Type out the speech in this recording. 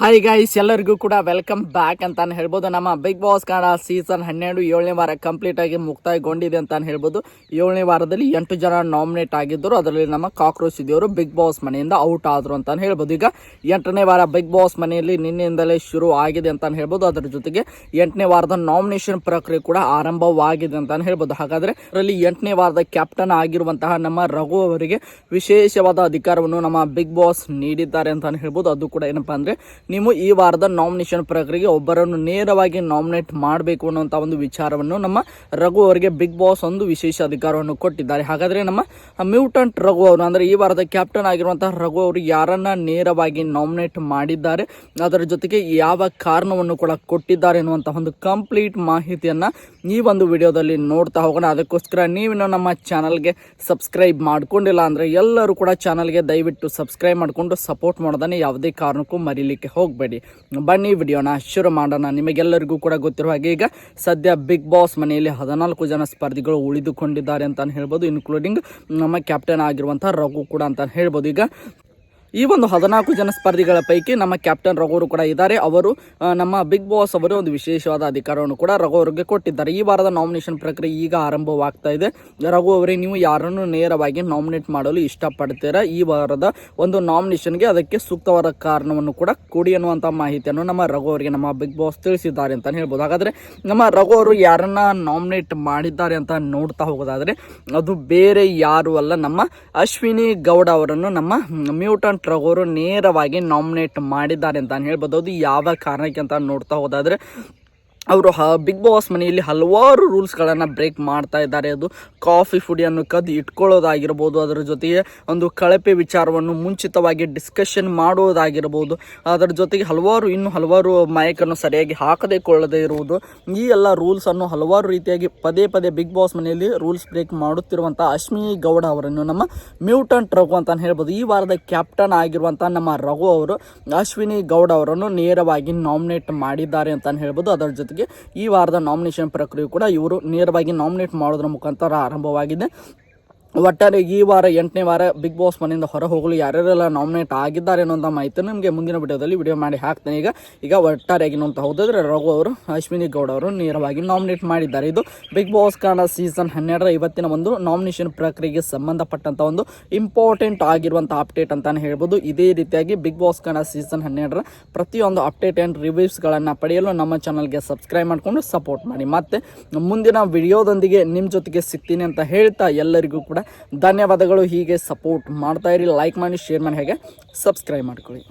Hi guys ಎಲ್ಲರಿಗೂ ಕೂಡ welcome back ಅಂತಾನೆ ಹೇಳ್ಬೋದು. ನಮ್ಮ ಬಿಗ್ ಬಾಸ್ ಕನ್ನಡ ಸೀಸನ್ ಹನ್ನೆರಡು, ಏಳನೇ ವಾರ ಕಂಪ್ಲೀಟ್ ಆಗಿ ಮುಕ್ತಾಯಗೊಂಡಿದೆ ಅಂತ ಹೇಳ್ಬೋದು. ಏಳನೇ ವಾರದಲ್ಲಿ ಎಂಟು ಜನ ನಾಮಿನೇಟ್ ಆಗಿದ್ದರು. ಅದರಲ್ಲಿ ನಮ್ಮ ಕಾಕ್ರೋಚ್ ಇದೆಯವರು ಬಿಗ್ ಬಾಸ್ ಮನೆಯಿಂದ ಔಟ್ ಆದ್ರು ಅಂತ ಹೇಳ್ಬೋದು. ಈಗ ಎಂಟನೇ ವಾರ ಬಿಗ್ ಬಾಸ್ ಮನೆಯಲ್ಲಿ ನಿನ್ನೆಯಿಂದಲೇ ಶುರು ಆಗಿದೆ ಅಂತ ಹೇಳ್ಬೋದು. ಅದರ ಜೊತೆಗೆ ಎಂಟನೇ ವಾರದ ನಾಮಿನೇಷನ್ ಪ್ರಕ್ರಿಯೆ ಕೂಡ ಆರಂಭವಾಗಿದೆ ಅಂತ ಹೇಳ್ಬೋದು. ಹಾಗಾದರೆ ಅದರಲ್ಲಿ ಎಂಟನೇ ವಾರದ ಕ್ಯಾಪ್ಟನ್ ಆಗಿರುವಂತಹ ನಮ್ಮ ರಘು ಅವರಿಗೆ ವಿಶೇಷವಾದ ಅಧಿಕಾರವನ್ನು ನಮ್ಮ ಬಿಗ್ ಬಾಸ್ ನೀಡಿದ್ದಾರೆ ಅಂತ ಹೇಳ್ಬೋದು. ಅದು ಕೂಡ ಏನಪ್ಪಾ ಅಂದ್ರೆ ನೀವು ಈ ವಾರದ ನಾಮಿನೇಷನ್ ಪ್ರಕ್ರಿಯೆ ಒಬ್ಬರನ್ನು ನೇರವಾಗಿ ನಾಮಿನೇಟ್ ಮಾಡಬೇಕು ಅನ್ನುವಂಥ ಒಂದು ವಿಚಾರವನ್ನು ನಮ್ಮ ರಘು ಅವರಿಗೆ ಬಿಗ್ ಬಾಸ್ ಒಂದು ವಿಶೇಷ ಅಧಿಕಾರವನ್ನು ಕೊಟ್ಟಿದ್ದಾರೆ. ಹಾಗಾದ್ರೆ ನಮ್ಮ ಮ್ಯೂಟಂಟ್ ರಘು ಅವರು, ಅಂದ್ರೆ ಈ ವಾರದ ಕ್ಯಾಪ್ಟನ್ ಆಗಿರುವಂತಹ ರಘು ಅವರು ಯಾರನ್ನ ನೇರವಾಗಿ ನಾಮಿನೇಟ್ ಮಾಡಿದ್ದಾರೆ? ಅದರ ಜೊತೆಗೆ ಯಾವ ಕಾರಣವನ್ನು ಕೂಡ ಕೊಟ್ಟಿದ್ದಾರೆ ಎನ್ನುವಂತಹ ಒಂದು ಕಂಪ್ಲೀಟ್ ಮಾಹಿತಿಯನ್ನ ಈ ಒಂದು ವಿಡಿಯೋದಲ್ಲಿ ನೋಡ್ತಾ ಹೋಗೋಣ. ಅದಕ್ಕೋಸ್ಕರ ನೀವಿನ್ನು ನಮ್ಮ ಚಾನಲ್ಗೆ ಸಬ್ಸ್ಕ್ರೈಬ್ ಮಾಡ್ಕೊಂಡಿಲ್ಲ ಅಂದ್ರೆ ಎಲ್ಲರೂ ಕೂಡ ಚಾನಲ್ಗೆ ದಯವಿಟ್ಟು ಸಬ್ಸ್ಕ್ರೈಬ್ ಮಾಡಿಕೊಂಡು ಸಪೋರ್ಟ್ ಮಾಡೋದನ್ನ ಯಾವುದೇ ಕಾರಣಕ್ಕೂ ಮರೀಲಿಕ್ಕೆ ಹೋಗಬೇಡಿ. ಬನ್ನಿ ವಿಡಿಯೋನ ಶುರು ಮಾಡೋಣ. ನಿಮಗೆಲ್ಲರಿಗೂ ಕೂಡ ಗೊತ್ತಿರುವ ಹಾಗೆ ಈಗ ಸದ್ಯ ಬಿಗ್ ಬಾಸ್ ಮನೆಯಲ್ಲಿ ಹದಿನಾಲ್ಕು ಜನ ಸ್ಪರ್ಧಿಗಳು ಉಳಿದುಕೊಂಡಿದ್ದಾರೆ ಅಂತ ಹೇಳ್ಬೋದು ಇನ್ಕ್ಲೂಡಿಂಗ್ ನಮ್ಮ ಕ್ಯಾಪ್ಟನ್ ಆಗಿರುವಂಥ ರಘು ಕೂಡ ಅಂತ ಹೇಳ್ಬೋದು. ಈಗ ಈ ಒಂದು ಹದಿನಾಲ್ಕು ಜನ ಸ್ಪರ್ಧಿಗಳ ಪೈಕಿ ನಮ್ಮ ಕ್ಯಾಪ್ಟನ್ ರಘುವರು ಕೂಡ ಇದ್ದಾರೆ. ಅವರು ನಮ್ಮ ಬಿಗ್ ಬಾಸ್ ಅವರು ಒಂದು ವಿಶೇಷವಾದ ಅಧಿಕಾರವನ್ನು ಕೂಡ ರಘು ಅವರಿಗೆ ಕೊಟ್ಟಿದ್ದಾರೆ. ಈ ವಾರದ ನಾಮಿನೇಷನ್ ಪ್ರಕ್ರಿಯೆ ಈಗ ಆರಂಭವಾಗ್ತಾ ಇದೆ. ರಘು ಅವರೇ, ನೀವು ಯಾರನ್ನು ನೇರವಾಗಿ ನಾಮಿನೇಟ್ ಮಾಡಲು ಇಷ್ಟಪಡ್ತೀರಾ? ಈ ವಾರದ ಒಂದು ನಾಮಿನೇಷನ್ಗೆ ಅದಕ್ಕೆ ಸೂಕ್ತವಾದ ಕಾರಣವನ್ನು ಕೂಡ ಕೊಡಿ ಅನ್ನುವಂಥ ಮಾಹಿತಿಯನ್ನು ನಮ್ಮ ರಘು ಅವರಿಗೆ ನಮ್ಮ ಬಿಗ್ ಬಾಸ್ ತಿಳಿಸಿದ್ದಾರೆ ಅಂತ ಹೇಳ್ಬೋದು. ಹಾಗಾದರೆ ನಮ್ಮ ರಘು ಅವರು ಯಾರನ್ನ ನಾಮಿನೇಟ್ ಮಾಡಿದ್ದಾರೆ ಅಂತ ನೋಡ್ತಾ ಹೋಗೋದಾದರೆ, ಅದು ಬೇರೆ ಯಾರು ಅಲ್ಲ, ನಮ್ಮ ಅಶ್ವಿನಿ ಗೌಡ ಅವರನ್ನು ನಮ್ಮ ಮ್ಯೂಟಂಟ್ ಅವರು ನೇರವಾಗಿ ನಾಮಿನೇಟ್ ಮಾಡಿದ್ದಾರೆ ಅಂತ ಹೇಳ್ಬೋದು. ಅದು ಯಾವ ಕಾರಣಕ್ಕೆ ಅಂತ ನೋಡ್ತಾ ಹೋದಾದ್ರೆ ಅವರು ಹ ಬಿಗ್ ಬಾಸ್ ಮನೆಯಲ್ಲಿ ಹಲವಾರು ರೂಲ್ಸ್ಗಳನ್ನು ಬ್ರೇಕ್ ಮಾಡ್ತಾ ಇದ್ದಾರೆ. ಅದು ಕಾಫಿ ಫುಡಿಯನ್ನು ಕದ್ದು ಇಟ್ಕೊಳ್ಳೋದಾಗಿರ್ಬೋದು, ಅದರ ಜೊತೆಗೆ ಒಂದು ಕಳಪೆ ವಿಚಾರವನ್ನು ಮುಂಚಿತವಾಗಿ ಡಿಸ್ಕಷನ್ ಮಾಡುವುದಾಗಿರ್ಬೋದು, ಅದರ ಜೊತೆಗೆ ಹಲವಾರು, ಇನ್ನು ಹಲವಾರು ಮಯಕನ್ನು ಸರಿಯಾಗಿ ಹಾಕದೇ ಕೊಳ್ಳದೇ ಇರುವುದು. ಈ ಎಲ್ಲ ರೂಲ್ಸನ್ನು ಹಲವಾರು ರೀತಿಯಾಗಿ ಪದೇ ಪದೇ ಬಿಗ್ ಬಾಸ್ ಮನೆಯಲ್ಲಿ ರೂಲ್ಸ್ ಬ್ರೇಕ್ ಮಾಡುತ್ತಿರುವಂಥ ಅಶ್ವಿನಿ ಗೌಡ ಅವರನ್ನು ನಮ್ಮ ಮ್ಯೂಟಂಟ್ ರಘು ಅಂತ ಹೇಳ್ಬೋದು. ಈ ವಾರದ ಕ್ಯಾಪ್ಟನ್ ಆಗಿರುವಂಥ ನಮ್ಮ ರಘು ಅವರು ಅಶ್ವಿನಿ ಗೌಡ ಅವರನ್ನು ನೇರವಾಗಿ ನಾಮಿನೇಟ್ ಮಾಡಿದ್ದಾರೆ ಅಂತ ಹೇಳ್ಬೋದು. ಅದರ ಜೊತೆಗೆ ಈ ವಾರದ ನಾಮಿನೇಷನ್ ಪ್ರಕ್ರಿಯೆ ಕೂಡ ಇವರು ನೇರವಾಗಿ ನಾಮಿನೇಟ್ ಮಾಡೋದ್ರ ಮುಖಾಂತರ ಆರಂಭವಾಗಿದೆ. ಒಟ್ಟಾರೆ ಈ ವಾರ ಎಂಟನೇ ವಾರ ಬಿಗ್ ಬಾಸ್ ಮನೆಯಿಂದ ಹೊರ ಹೋಗಲು ಯಾರ್ಯಾರೆಲ್ಲ ನಾಮಿನೇಟ್ ಆಗಿದ್ದಾರೆ ಅನ್ನೋಂಥ ಮಾಹಿತಿ ನಿಮಗೆ ಮುಂದಿನ ವಿಡಿಯೋದಲ್ಲಿ ವಿಡಿಯೋ ಮಾಡಿ ಹಾಕ್ತೇನೆ. ಈಗ ಈಗ ಒಟ್ಟಾರೆಯಾಗಿ ನೋಡ್ತಾ ಹೋದ್ರೆ ರಘು ಅವರು, ಅಶ್ವಿನಿ ಗೌಡ ಅವರು ನೇರವಾಗಿ ನಾಮಿನೇಟ್ ಮಾಡಿದ್ದಾರೆ. ಇದು ಬಿಗ್ ಬಾಸ್ ಕನ್ನಡ ಸೀಸನ್ ಹನ್ನೆರಡರ ಇವತ್ತಿನ ಒಂದು ನಾಮಿನೇಷನ್ ಪ್ರಕ್ರಿಯೆಗೆ ಸಂಬಂಧಪಟ್ಟಂಥ ಒಂದು ಇಂಪಾರ್ಟೆಂಟ್ ಆಗಿರುವಂಥ ಅಪ್ಡೇಟ್ ಅಂತಲೇ ಹೇಳ್ಬೋದು. ಇದೇ ರೀತಿಯಾಗಿ ಬಿಗ್ ಬಾಸ್ ಕನ್ನಡ ಸೀಸನ್ ಹನ್ನೆರಡರ ಪ್ರತಿಯೊಂದು ಅಪ್ಡೇಟ್ ಆ್ಯಂಡ್ ರಿವ್ಯೂಸ್ಗಳನ್ನು ಪಡೆಯಲು ನಮ್ಮ ಚಾನಲ್ಗೆ ಸಬ್ಸ್ಕ್ರೈಬ್ ಮಾಡಿಕೊಂಡು ಸಪೋರ್ಟ್ ಮಾಡಿ. ಮತ್ತೆ ಮುಂದಿನ ವಿಡಿಯೋದೊಂದಿಗೆ ನಿಮ್ಮ ಜೊತೆಗೆ ಸಿಗ್ತೀನಿ ಅಂತ ಹೇಳ್ತಾ ಎಲ್ಲರಿಗೂ ಕೂಡ ಧನ್ಯವಾದಗಳು. ಹೀಗೆ ಸಪೋರ್ಟ್ ಮಾಡ್ತಾ ಇರಿ ಲೈಕ್ ಮಾಡಿ ಶೇರ್ ಮಾಡಿ ಹೇಗೆ ಸಬ್ಸ್ಕ್ರೈಬ್ ಮಾಡ್ಕೊಳ್ಳಿ.